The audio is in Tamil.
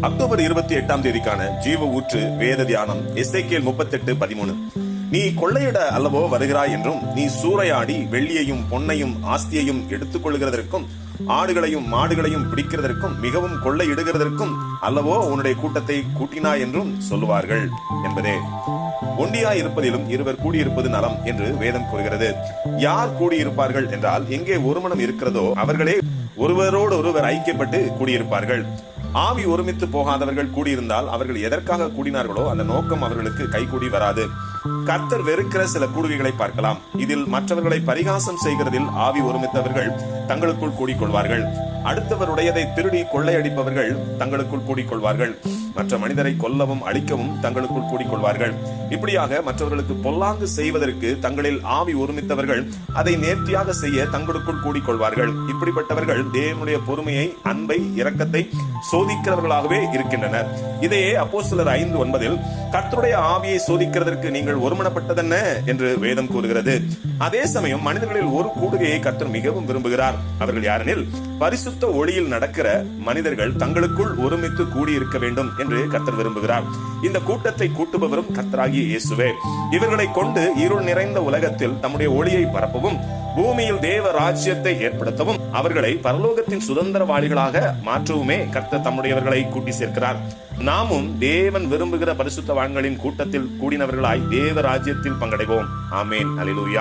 அக்டோபர் இருபத்தி எட்டாம் தேதிக்கான ஜீவ ஊற்று வேத தியானம் எஸ்ஐகேல் முப்பத்தெட்டு பதிமூணு. நீ கொள்ளையிட அல்லவோ வருகிறாய் என்றும் நீ சூறையாடி வெள்ளியையும் பொன்னையும் ஆஸ்தியையும் எடுத்துக் கொள்கிறதற்கும் ஆடுகளையும் மாடுகளையும் பிடிக்கிறதற்கும் மிகவும் கொள்ளையிடுகிறதற்கும் அல்லவோ உன்னுடைய கூட்டத்தை கூட்டினாய் என்றும் சொல்லுவார்கள் என்பதே. ஒண்டியா இருப்பதிலும் இருவர் கூடியிருப்பது நலம் என்று வேதம் கூறுகிறது. யார் கூடியிருப்பார்கள் என்றால் எங்கே ஒரு மனம் இருக்கிறதோ அவர்களே ஒருவரோடு ஒருவர் ஐக்கியப்பட்டு கூடியிருப்பார்கள். ஆவி ஒருமித்து போகாதவர்கள் கூடியிருந்தால் அவர்கள் எதற்காக கூடினார்களோ அந்த நோக்கம் அவர்களுக்கு கைகூடி வராது. கர்த்தர் வெறுக்கிற சில கூடுகைகளை பார்க்கலாம். இதில் மற்றவர்களை பரிகாசம் செய்கிறதில் ஆவி ஒருமித்தவர்கள் தங்களுக்குள் கூடிக்கொள்வார்கள். அடுத்தவருடையதை திருடி கொள்ளையடிப்பவர்கள் தங்களுக்குள் கூடிக்கொள்வார்கள். மற்ற மனிதரை கொல்லவும் அழிக்கவும் தங்களுக்குள் கூடிக்கொள்வார்கள். இப்படியாக மற்றவர்களுக்கு பொல்லாங்கு செய்வதற்கு தங்களில் ஆவி ஒருமித்தவர்கள் அதை நேர்த்தியாக செய்ய தங்களுக்குள் கூடிக்கொள்வார்கள். இப்படிப்பட்டவர்கள் தேவனுடைய பொறுமையை அன்பை இரக்கத்தை சோதிக்கிறவர்களாகவே இருக்கின்றனர். இதையே அப்போஸ்தலர் ஐந்து ஒன்பதில் கர்த்தருடைய ஆவியை சோதிக்கிறதற்கு நீங்கள் ஒருமனப்பட்டதென்ன? என்று வேதம் கூறுகிறது. அதே சமயம் மனிதர்களில் ஒரு கூடுகையை கர்த்தர் மிகவும் விரும்புகிறார். அவர்கள் யாரெனில் பரிசுத்த ஒளியில் நடக்கிற மனிதர்கள் தங்களுக்குள் ஒருமித்து கூடியிருக்க வேண்டும் என்று கத்தர் விரும்புகிறார். இந்த கூட்டத்தை கூட்டுபவரும் கத்தராகிய இயேசுவே. இவர்களை கொண்டு இருள் நிறைந்த உலகத்தில் தம்முடைய ஒளியை பரப்பவும் பூமியில் தேவ ராஜ்யத்தை ஏற்படுத்தவும் அவர்களை பரலோகத்தின் சுதந்திரவாளிகளாக மாற்றவுமே கர்த்தர் தம்முடையவர்களை கூட்டி சேர்க்கிறார். நாமும் தேவன் விரும்புகிற பரிசுத்தவான்களின் கூட்டத்தில் கூடினவர்களாய் தேவ ராஜ்யத்தில் பங்கடைவோம். ஆமேன். அலிலூயா